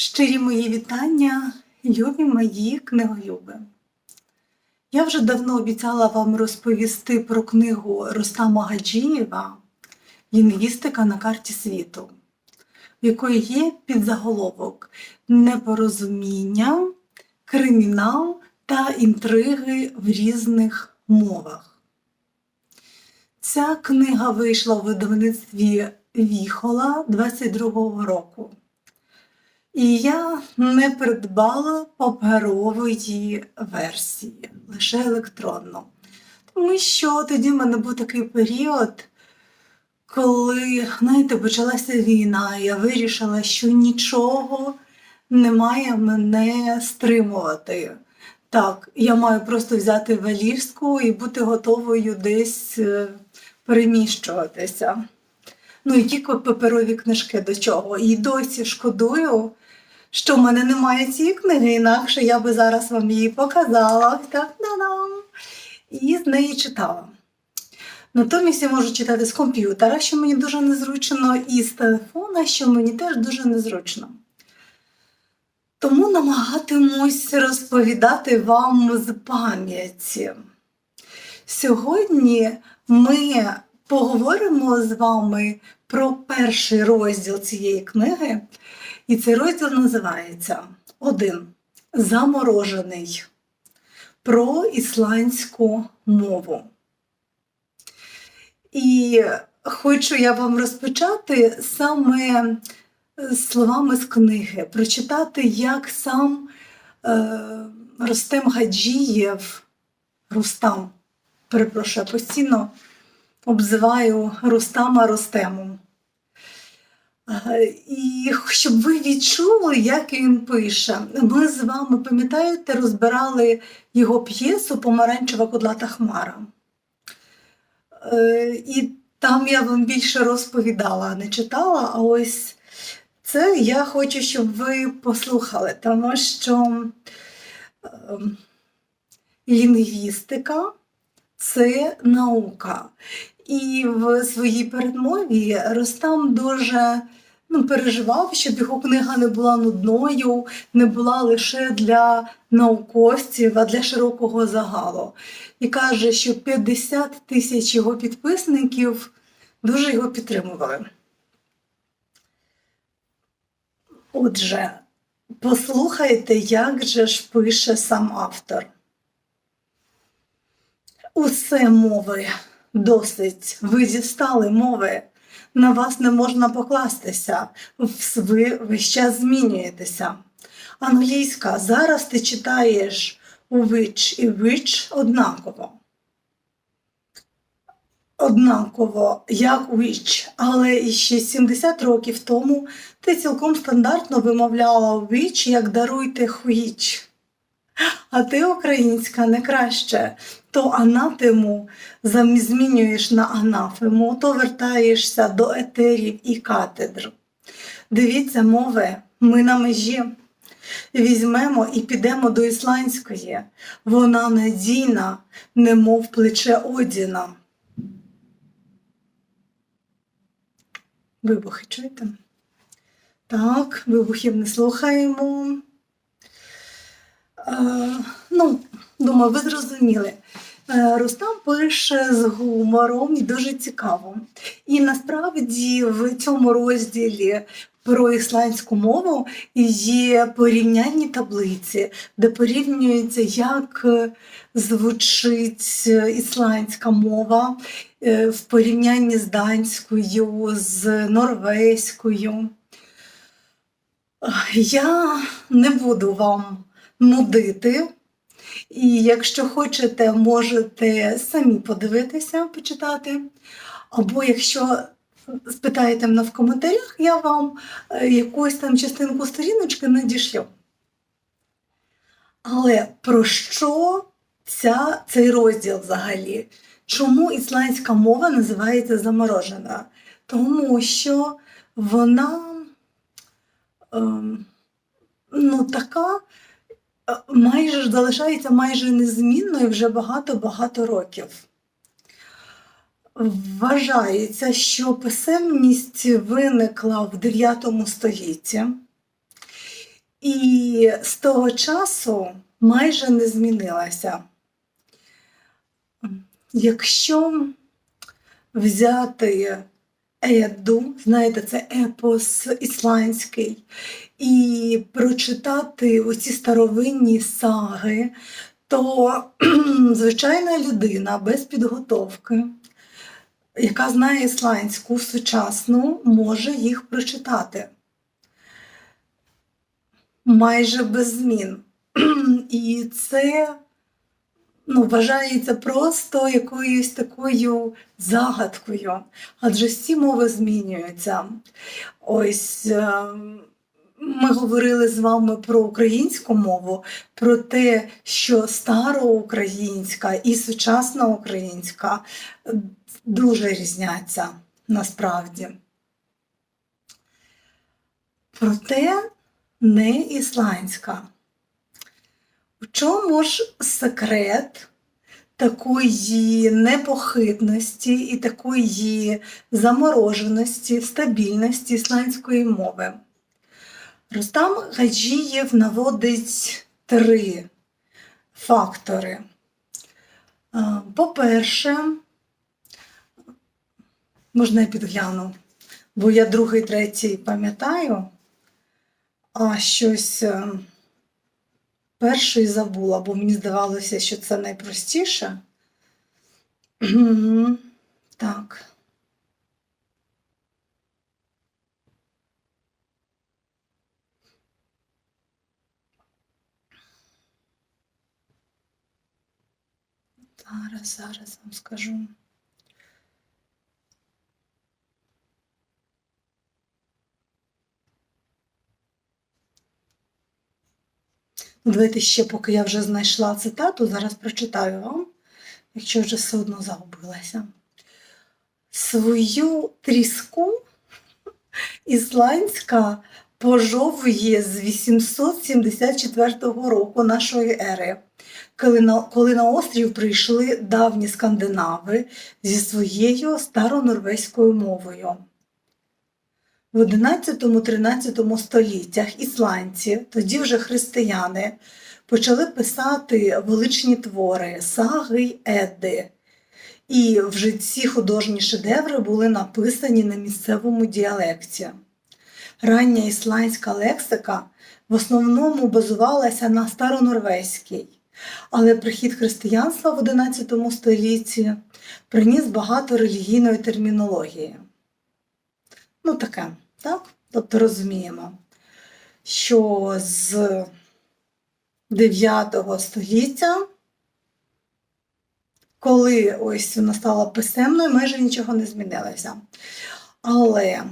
Щирі мої вітання, любі мої книголюби. Я вже давно обіцяла вам розповісти про книгу Рустама Гаджієва Лінгвістика на карті світу, в якої є підзаголовок Непорозуміння, кримінал та інтриги в різних мовах. Ця книга вийшла у видавництві Віхола 22-го року. І я не придбала паперової версії, лише електронну. Тому що тоді в мене був такий період, коли, знаєте, почалася війна, і я вирішила, що нічого не має мене стримувати. Так, я маю просто взяти валізку і бути готовою десь е, переміщуватися. Ну і тільки паперові книжки до чого. І досі шкодую, що в мене немає цієї книги, інакше я би зараз вам її показала. Так. І з неї читала. Натомість я можу читати з комп'ютера, що мені дуже незручно, і з телефона, що мені теж дуже незручно. Тому намагатимусь розповідати вам з пам'яті. Сьогодні ми поговоримо з вами про перший розділ цієї книги, і цей розділ називається Один Заморожений про ісландську мову. І хочу я вам розпочати саме словами з книги, прочитати, як сам е, Ростем Гаджієв, Рустам, перепрошую, постійно обзиваю Рустама Ростемом. Е, І щоб ви відчули, як він пише, ми з вами, пам'ятаєте, розбирали його п'єсу Помаранчева кудлата хмара. Е, І там я вам більше розповідала, не читала. А ось це я хочу, щоб ви послухали, тому що е, лінгвістика це наука. І в своїй передмові Ростам дуже ну, переживав, щоб його книга не була нудною, не була лише для науковців, а для широкого загалу. І каже, що 50 тисяч його підписників дуже його підтримували. Отже, послухайте, як же ж пише сам автор. Усе мови досить. Ви зістали мови. На вас не можна покластися. Ви весь час змінюєтеся. Англійська зараз ти читаєш у which і which однаково. Однаково, як which, але іще 70 років тому ти цілком стандартно вимовляла which, як даруйте which. А ти українська не краще. То анатему змінюєш на анафему, то вертаєшся до етерів і катедр. Дивіться, мови, ми на межі. Візьмемо і підемо до ісландської. Вона надійна, немов плече Одіна. Вибухи чуєте? Так, вибухів не слухаємо. Е, ну, думаю, ви зрозуміли. Е, Рустам пише з гумором і дуже цікаво. І насправді в цьому розділі про ісландську мову є порівняльні таблиці, де порівнюється, як е, звучить ісландська мова е, в порівнянні з данською, з норвезькою. Я не буду вам нудити. І якщо хочете, можете самі подивитися, почитати. Або якщо спитаєте мене в коментарях, я вам е, якусь там частинку сторіночки надішлю. Але про що ця, цей розділ взагалі? Чому ісландська мова називається заморожена? Тому що вона ем, ну, така майже залишається майже незмінною вже багато-багато років. Вважається, що писемність виникла в 9 столітті, І з того часу майже не змінилася. Якщо взяти Еду, знаєте, це епос ісландський, і прочитати оці старовинні саги, то звичайна людина без підготовки, яка знає ісландську сучасну, може їх прочитати майже без змін. І це ну, вважається просто якоюсь такою загадкою, адже всі мови змінюються. Ось е, ми говорили з вами про українську мову, про те, що староукраїнська і сучасна українська е, дуже різняться насправді. Проте не ісландська. У чому ж секрет такої непохитності і такої замороженості, стабільності ісландської мови? Рустам Гаджієв наводить три фактори. Е, По-перше, можна я підгляну, бо я другий, третій пам'ятаю, а щось перший забула, бо мені здавалося, що це найпростіше. Так. Зараз, зараз вам скажу. Ну, ще, поки я вже знайшла цитату, зараз прочитаю вам, якщо вже все одно загубилася. Свою тріску ісландська пожовує з 874 року нашої ери, коли на, коли на острів прийшли давні скандинави зі своєю старонорвезькою мовою. В 11-13 століттях ісландці, тоді вже християни, почали писати величні твори саги й Едди. І вже ці художні шедеври були написані на місцевому діалекті. Рання ісландська лексика в основному базувалася на старонорвезькій, але прихід християнства в 11 столітті приніс багато релігійної термінології. Ну, таке, так? Тобто розуміємо, що з 9 століття, коли ось вона стала писемною, майже нічого не змінилося. Але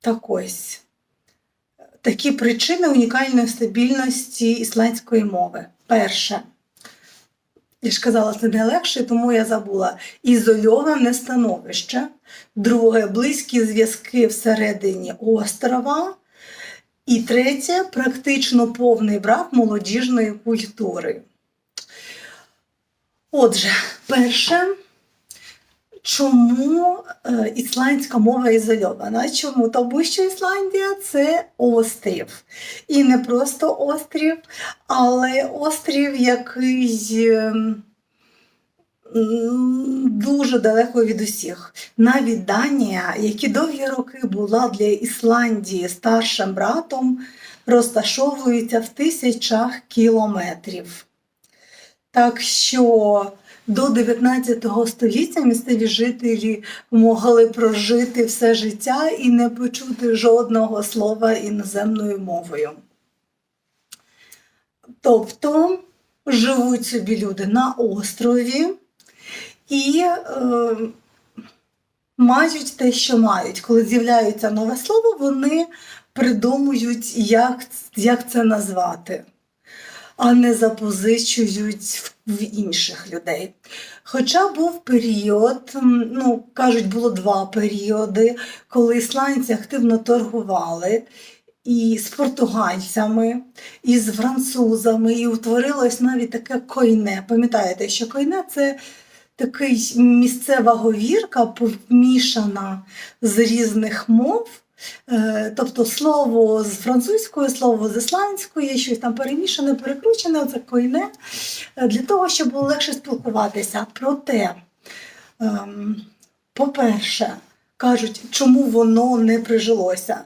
так ось такі причини унікальної стабільності ісландської мови. Перше. Я ж казала, це не легше, тому я забула. Ізольоване становище. Друге близькі зв'язки всередині острова. І третє практично повний брак молодіжної культури. Отже, перше, чому е, ісландська мова ізольована? Чому? Тому що Ісландія це острів. І не просто острів, але острів, який ем, дуже далеко від усіх. Навіть Данія, які довгі роки була для Ісландії старшим братом, розташовується в тисячах кілометрів. Так що до 19 століття місцеві жителі могли прожити все життя і не почути жодного слова іноземною мовою. Тобто живуть собі люди на острові і е, мають те, що мають. Коли з'являється нове слово, вони придумують, як, як це назвати а не запозичують в інших людей. Хоча був період, ну кажуть, було два періоди, коли ісландці активно торгували і з португальцями, і з французами, і утворилось навіть таке койне. Пам'ятаєте, що койне це такий місцева говірка, помішана з різних мов. Е, Тобто слово з французької, слово з ісландської, щось там перемішане, перекручене, це койне, е, для того, щоб було легше спілкуватися. Проте, ем, по-перше, кажуть, чому воно не прижилося?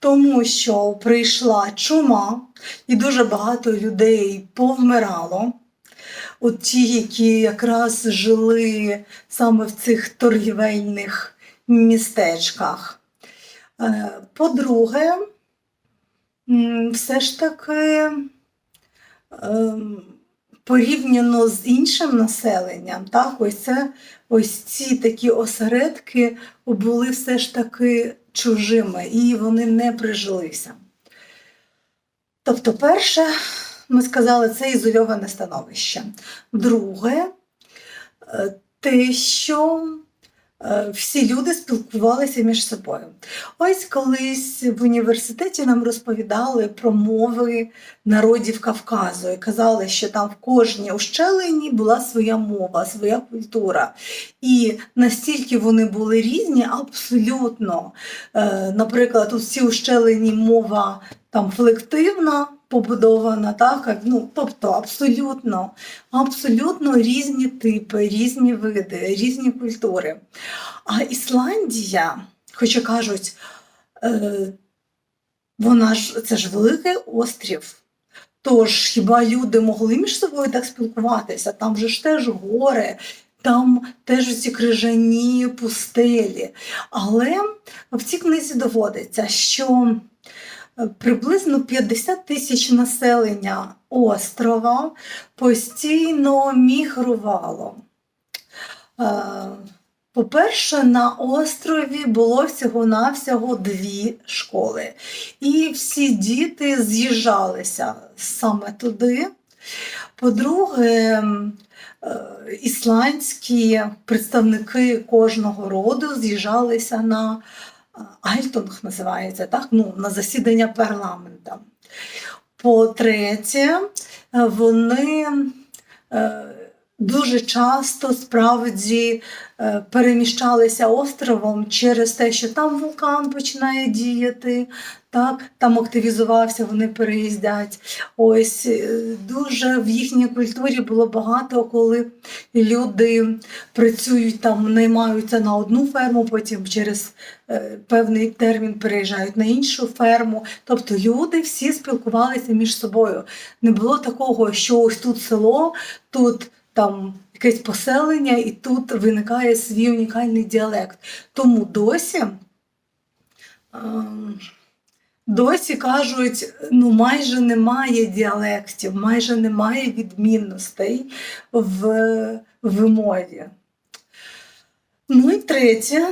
Тому що прийшла чума, і дуже багато людей повмирало. От ті, які якраз жили саме в цих торгівельних містечках. Е, По-друге, все ж таки ем, порівняно з іншим населенням, так, ось це ось ці такі осередки були все ж таки чужими і вони не прижилися. Тобто, перше, ми сказали, це ізольоване становище. Друге, е, те, що всі люди спілкувалися між собою. Ось колись в університеті нам розповідали про мови народів Кавказу і казали, що там в кожній ущелині була своя мова, своя культура. І настільки вони були різні, абсолютно. Е, Наприклад, у всій ущелині мова там флективна. Побудована, так, ну, тобто абсолютно, абсолютно різні типи, різні види, різні культури. А Ісландія, хоча кажуть, е, вона ж це ж великий острів. Тож хіба люди могли між собою так спілкуватися? Там же ж теж гори, там теж ці крижані пустелі. Але в цій книзі доводиться, що приблизно 50 тисяч населення острова постійно мігрувало. Е, По-перше, на острові було всього-навсього дві школи, і всі діти з'їжджалися саме туди. По-друге, е, ісландські представники кожного роду з'їжджалися на Альтунг, називається так, ну, на засідання парламента. По-третє, е, вони е, дуже часто справді е, переміщалися островом через те, що там вулкан починає діяти, так, там активізувався, вони переїздять. Ось е, дуже в їхній культурі було багато, коли люди працюють там, наймаються на одну ферму, потім через е, певний термін переїжджають на іншу ферму. Тобто люди всі спілкувалися між собою. Не було такого, що ось тут село, тут там якесь поселення, і тут виникає свій унікальний діалект. Тому досі. ем, Досі кажуть, ну майже немає діалектів, майже немає відмінностей в, в мові. Ну і третє,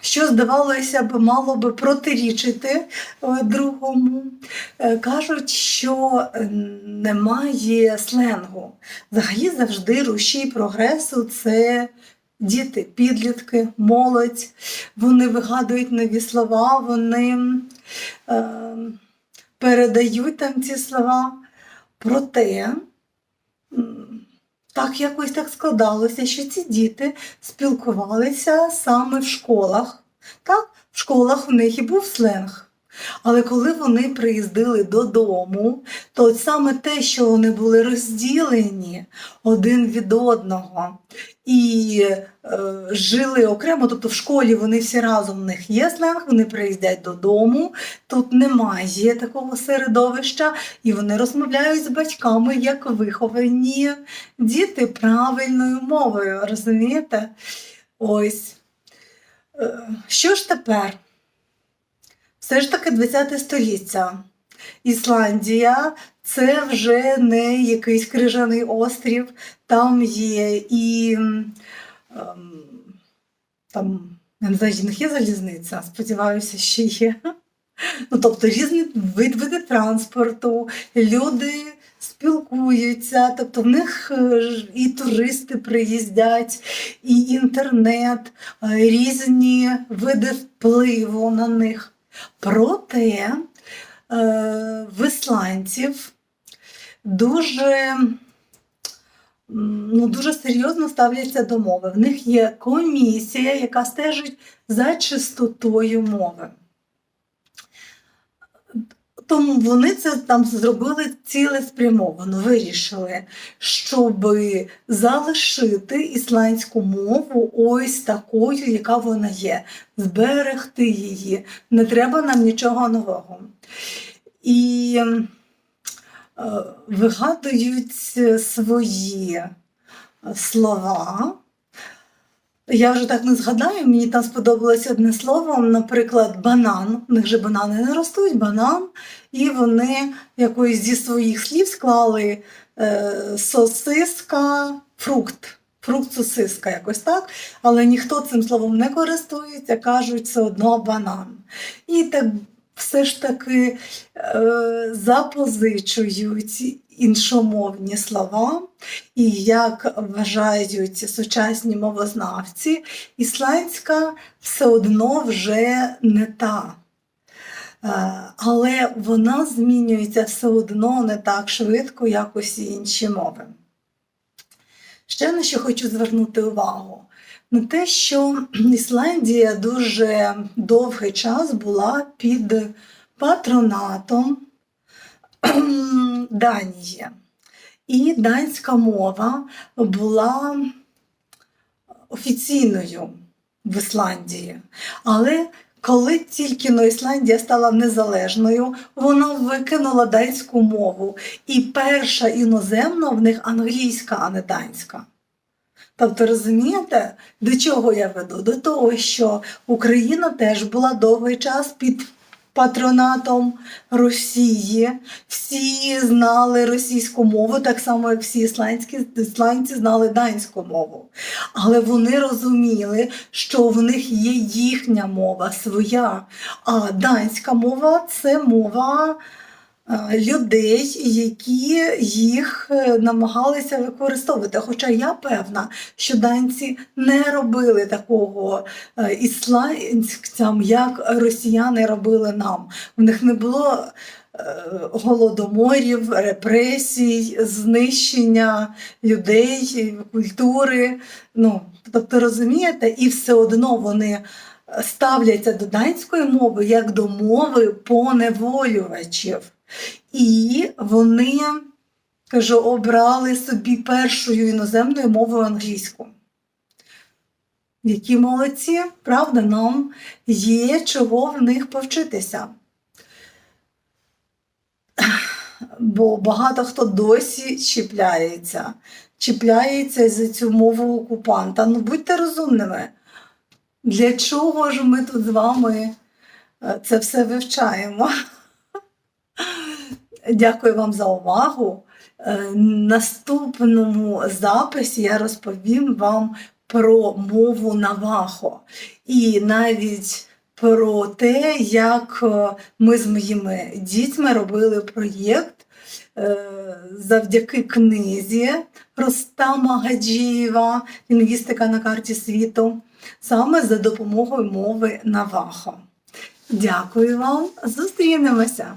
що здавалося б, мало би протирічити е, другому, е, кажуть, що немає сленгу. Взагалі завжди рушій прогресу це діти, підлітки, молодь. Вони вигадують нові слова, вони е, передають там ці слова. Проте так якось так складалося, що ці діти спілкувалися саме в школах. Так, в школах у них і був сленг. Але коли вони приїздили додому, то саме те, що вони були розділені один від одного і е, жили окремо, тобто в школі вони всі разом в них є сленг, вони приїздять додому, тут немає такого середовища, і вони розмовляють з батьками як виховані діти правильною мовою, розумієте? Ось. Е, Що ж тепер? Все ж таки 20 століття. Ісландія це вже не якийсь крижаний острів, там є і ем, там, я не знаю, них є залізниця, сподіваюся, що є. Ну, тобто різні види транспорту, люди спілкуються, тобто в них е, і туристи приїздять, і інтернет, е, різні види впливу на них. Проте е, в ісландців дуже, ну, дуже серйозно ставляться до мови. В них є комісія, яка стежить за чистотою мови. Тому вони це там зробили цілеспрямовано, вирішили, щоб залишити ісландську мову ось такою, яка вона є, зберегти її. Не треба нам нічого нового. І е, вигадують свої слова. Я вже так не згадаю, мені там сподобалось одне слово, наприклад, банан. У них же банани не ростуть, банан. І вони якось зі своїх слів склали е, сосиска, фрукт. Фрукт сосиска, якось так. Але ніхто цим словом не користується, кажуть все одно банан. І так все ж таки е, запозичують іншомовні слова. І як вважають сучасні мовознавці, ісландська все одно вже не та. Е, Але вона змінюється все одно не так швидко, як усі інші мови. Ще на що хочу звернути увагу. На те, що Ісландія дуже довгий час була під патронатом Данії. І данська мова була офіційною в Ісландії. Але коли тільки Ісландія стала незалежною, вона викинула данську мову. І перша іноземна в них англійська, а не данська. Тобто, розумієте, до чого я веду? До того, що Україна теж була довгий час під патронатом Росії. Всі знали російську мову, так само, як всі ісландські ісландці знали данську мову. Але вони розуміли, що в них є їхня мова своя. А данська мова це мова людей, які їх е, намагалися використовувати. Хоча я певна, що данці не робили такого е, ісландцям, як росіяни робили нам. В них не було е, голодоморів, репресій, знищення людей, культури. Ну, тобто, розумієте, і все одно вони ставляться до данської мови як до мови поневолювачів. І вони, кажу, обрали собі першою іноземною мовою англійську. Які молодці, правда, нам є чого в них повчитися. Бо багато хто досі чіпляється, чіпляється за цю мову окупанта. Ну будьте розумними. Для чого ж ми тут з вами е, це все вивчаємо? Дякую вам за увагу. Е, Наступному записі я розповім вам про мову Навахо і навіть про те, як е, ми з моїми дітьми робили проєкт завдяки книзі Ростама Гаджієва Лінгвістика на карті світу, саме за допомогою мови Навахо. Дякую вам, зустрінемося!